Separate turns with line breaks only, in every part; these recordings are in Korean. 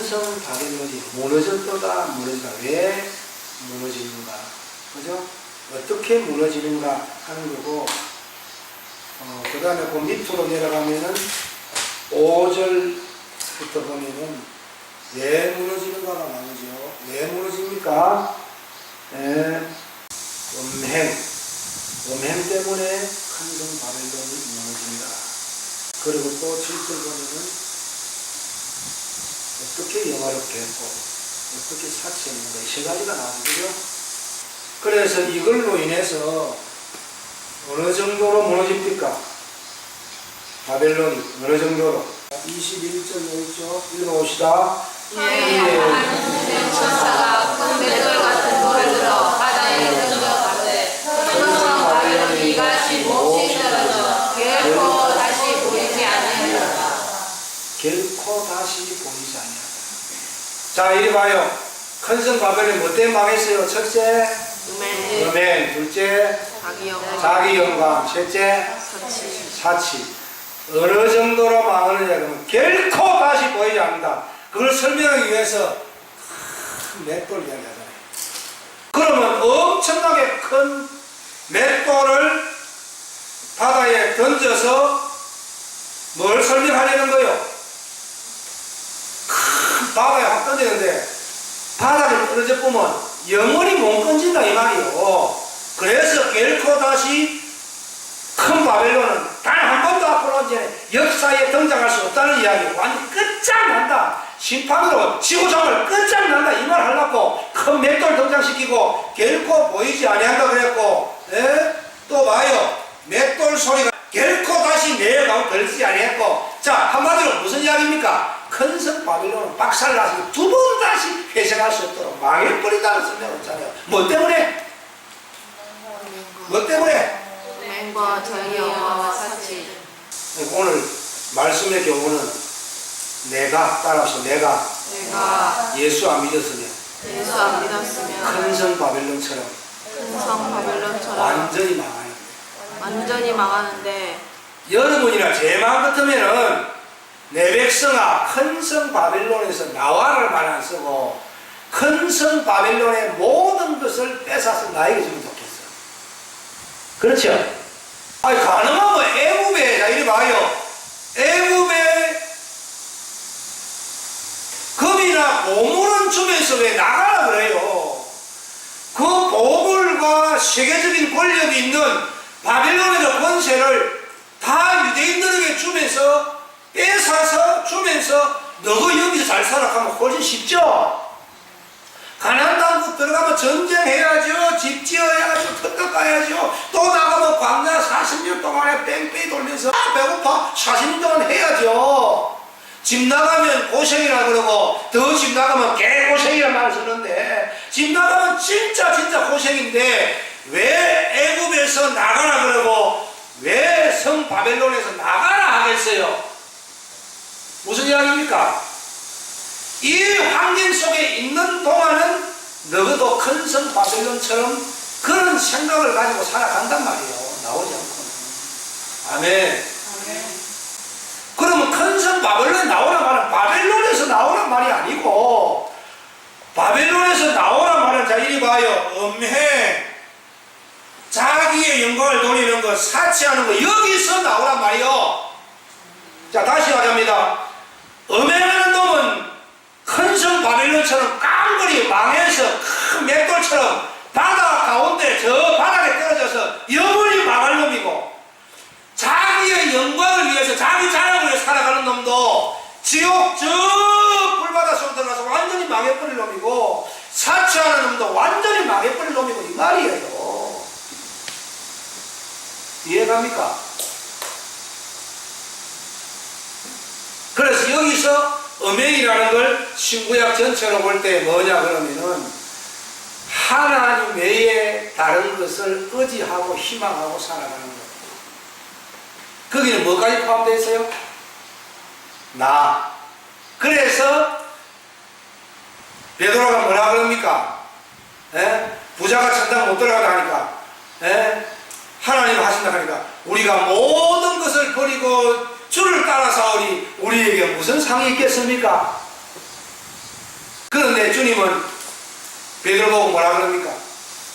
큰성 바벨론이 무너졌도다. 무너지다. 왜 무너지는가. 그죠? 어떻게 무너지는가 하는 거고 어, 그 다음에 그 밑으로 내려가면은 5절부터 보면은 왜 무너지는가가 나오죠. 왜 무너집니까? 예, 음행. 음행 때문에 큰성 바벨론이 무너진다. 그리고 또 7절 보면은 어떻게 영화롭게 했고 어떻게 사치했는가 이세 가지가 나오거든요. 그래서 이걸로 인해서 어느 정도로 무너집니까? 바벨론이 어느 정도로? 21절 있죠? 읽어봅시다.
하나님의 천사가 큰 맷돌 같은 돌을 들어 바다에 던져 가되 천성 바벨론이 이같이 몹시 떨어져 결코 다시 보이지 아니하리라
다시 보이지 아니하다. 자, 이리 봐요. 큰성 바벨론이 뭐 때문에 망했어요? 첫째,
음행
음행. 둘째,
자기 영광
자기 영광. 셋째,
사치
사치. 어느 정도로 망하느냐 그러면 결코 다시 보이지 않는다. 그걸 설명하기 위해서 큰 맷돌 이야기하잖아요. 그러면 엄청나게 큰 맷돌을 바다에 던져서 뭘 설명하려는 거요? 큰 바다에 확 던지는데 바다에 떨어져 보면 영원히 못 건진다 이 말이요. 그래서 결코 다시 큰 바벨론은 단 한 번도 앞으로 이제 역사에 등장할 수 없다는 이야기 완전 끝장난다 심판으로 지구상을 끝장난다 이 말 하려고 큰 맷돌 등장시키고 결코 보이지 아니한다 그랬고 예? 또 봐요 맷돌 소리가 결코 다시 내려가고 들리지 아니했고 자 한마디로 무슨 이야기입니까 큰성 바벨론은 박살나서 두 번 다시 회생할 수 없도록 망해버린다는 설명을 했잖아요. 뭐 때문에? 뭐 때문에?
자기 영광과 사치
오늘 말씀의 경우는 내가 따라서 내가
내가
예수 안 믿었으면
예수 안 믿었으면
큰성 바벨론처럼
큰성 바벨론처럼
완전히 망하는
완전히 망하는데
여러분이나 제 마음 같으면은 내 백성아 큰 성 바벨론에서 나와를 말안 쓰고 큰 성 바벨론의 모든 것을 뺏어서 나에게 주면 좋겠어. 그렇죠? 아니 가능하면 애굽에 자 이리 봐요. 애굽에 금이나 보물은 주면서 왜 나가라 그래요? 그 보물과 세계적인 권력이 있는 바빌론의 권세를 다 유대인들에게 주면서 뺏어서 주면서 너가 여기서 잘 살아가면 훨씬 쉽죠? 가난 땅 들어가면 전쟁해야죠. 집 지어야죠. 특급 가야죠. 또 나가면 광야 40년 동안에 뺑뺑이 돌면서 아, 배고파 40년 동안 해야죠. 집 나가면 고생이라 그러고 더 집 나가면 개고생이라 말을 쓰는데 집 나가면 진짜 진짜 고생인데 왜 애굽에서 나가라 그러고 왜 성 바벨론에서 나가라 하겠어요? 무슨 이야기입니까? 이 환경 속에 있는 동안은 너희도 큰성 바벨론처럼 그런 생각을 가지고 살아간단 말이에요. 나오지 않고. 아멘. 그러면 큰성 바벨론에 나오란 말은 바벨론에서 나오란 말이 아니고 바벨론에서 나오란 말은 자 이리 봐요. 음행 자기의 영광을 돌리는 것 사치하는 것 여기서 나오란 말이요. 자 다시 하자입니다. 음행하는 놈은 큰 성 바벨론처럼 깡그리 망해서 큰 맷돌처럼 바다 가운데 저 바닥에 떨어져서 영원히 망할 놈이고 자기의 영광을 위해서 자기 자랑을 위해 살아가는 놈도 지옥 저 불바다 속에 들어가서 완전히 망해버릴 놈이고 사치하는 놈도 완전히 망해버릴 놈이고 이 말이에요 이해갑니까? 그래서 여기서 음행이라는 걸 신구약 전체로 볼 때 뭐냐 그러면은 하나님 외에 다른 것을 의지하고 희망하고 살아가는 것. 거기는 뭐까지 포함되어 있어요? 나. 그래서 베드로가 뭐라 그럽니까? 예? 부자가 천당 못 들어가다 하니까 예? 하나님 하신다 하니까 우리가 모든 것을 버리고 주를 따라 사오니 우리에게 무슨 상이 있겠습니까? 그런데 주님은 베드로 보고 뭐라 그럽니까?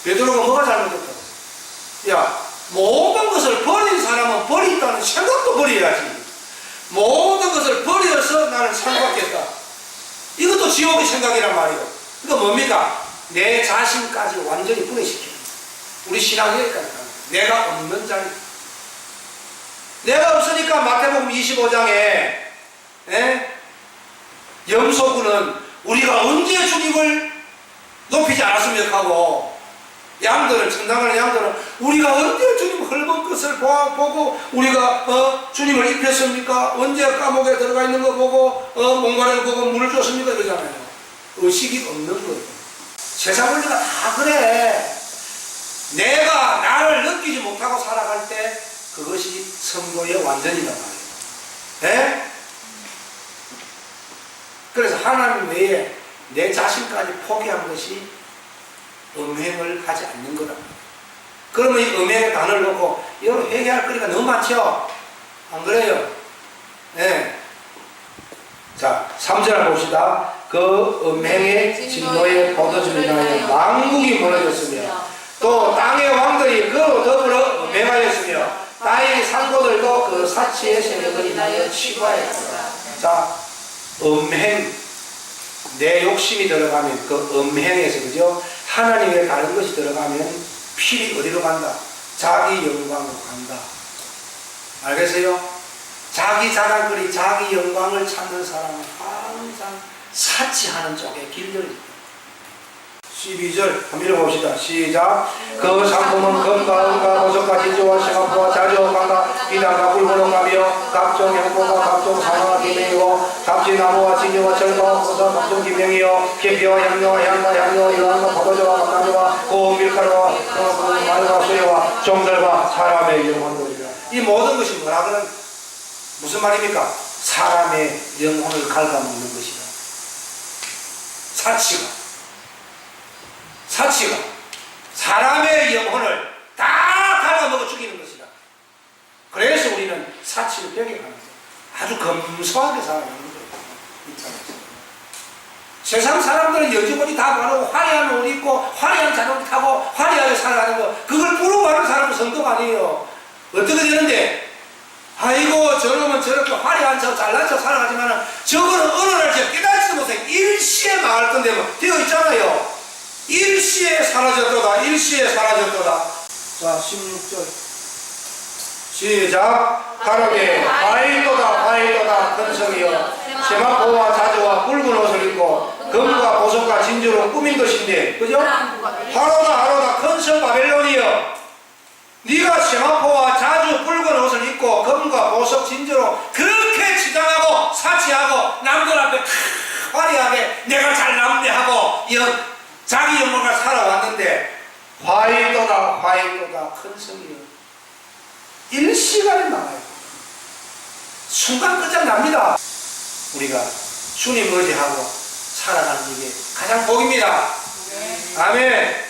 베드로가 뭐가 잘못했다? 야, 모든 것을 버린 사람은 버린다는 생각도 버려야지. 모든 것을 버려서 나는 상받겠다. 이것도 지옥의 생각이란 말이에요. 이거 뭡니까? 내 자신까지 완전히 분해시키는. 우리 신앙 여기까지 가는 거예요. 내가 없는 자리. 내가 없으니까 마태복음 25장에 예? 염소군은 우리가 언제 주님을 높이지 않았으면 하고 양들은 청당하는 양들은 우리가 언제 주님 헐벗은 것을 보고 우리가 어, 주님을 입혔습니까? 언제 감옥에 들어가 있는 거 보고 어, 뭔가를 보고 물을 줬습니까? 이러잖아요. 의식이 없는 거예요. 세상 원리가 다 그래. 내가 나를 느끼지 못하고 살아갈 때 그것이 선거의 완전이란 말이에요. 예? 그래서 하나님 외에 내 자신까지 포기한 것이 음행을 하지 않는 거다. 그러면 이 음행의 단어를 놓고 이걸 회개할 거리가 너무 많죠? 안 그래요? 예. 자, 3절 봅시다. 그 음행의 진노의 포도주를 인하여 왕국이 무너졌으며 또 땅의 왕들이 그로 더불어 음행하였으며 땅의 상고들도 그 사치의 세력을 인하여 치부하였다. 자, 음행, 내 욕심이 들어가면 그 음행에서 그죠? 하나님의 다른 것이 들어가면 필이 어디로 간다? 자기 영광으로 간다. 알겠어요? 자기 자랑거리, 자기 영광을 찾는 사람은 항상 사치하는 쪽에 길들이 있다. 12절 한번 읽어봅시다. 시작. 그 상품은 금과 은과 보석과 진주와 심화포와 자주와 비단과 꿀보로 가며 각종 양포가 각종 상화와 기명이고 잡지나무와 진주와 철과 보석 각종 기명이요 계피와 양료와 향과 양료 이러한과 포도주와 감나무와 고운 밀가루와 그 마늘과 수레와 종들과 사람의 영혼들이라 이 모든 것이 뭐라 그런 무슨 말입니까? 사람의 영혼을 갉아먹는 것이다. 사치가 사치가 사람의 영혼을 다 갉아먹어 죽이는 것이다. 그래서 우리는 사치를 거예요. 아주 검소하게 살아가는 거예요. 세상 사람들은 여지머리 다 바르고 화려한 옷 입고 화려한 자동차 타고 화려하게 살아가는 거 그걸 부러워하는 사람은 성도가 아니에요. 어떻게 되는데 아이고 저놈은 저렇게 화려한 척 잘난 척 살아가지만 저거는 어느 날 제가 깨닫지도 못해 일시에 망할 건데 뭐 되어 있잖아요. 일시에 사라졌도다. 일시에 사라졌도다. 자 16절. 시작. 가로되 화이도다 화이도다. 큰 성이여. 세마포와 자주와 붉은 옷을 입고 금과 보석과 진주로 꾸민 것인데 그죠? 하로다 하로다. 큰성 바벨론이여. 네가 세마포와 자주 붉은 옷을 입고 금과 보석 진주로 그렇게 치장하고 사치하고 남들 앞에 크, 화려하게 내가 잘났네 하고 여- 자기 영혼을 살아왔는데 화이도다 화이도다 큰 성이요. 일시간에 나와요. 순간 끝장납니다. 우리가 주님 의지하고 살아가는 게 가장 복입니다. 아멘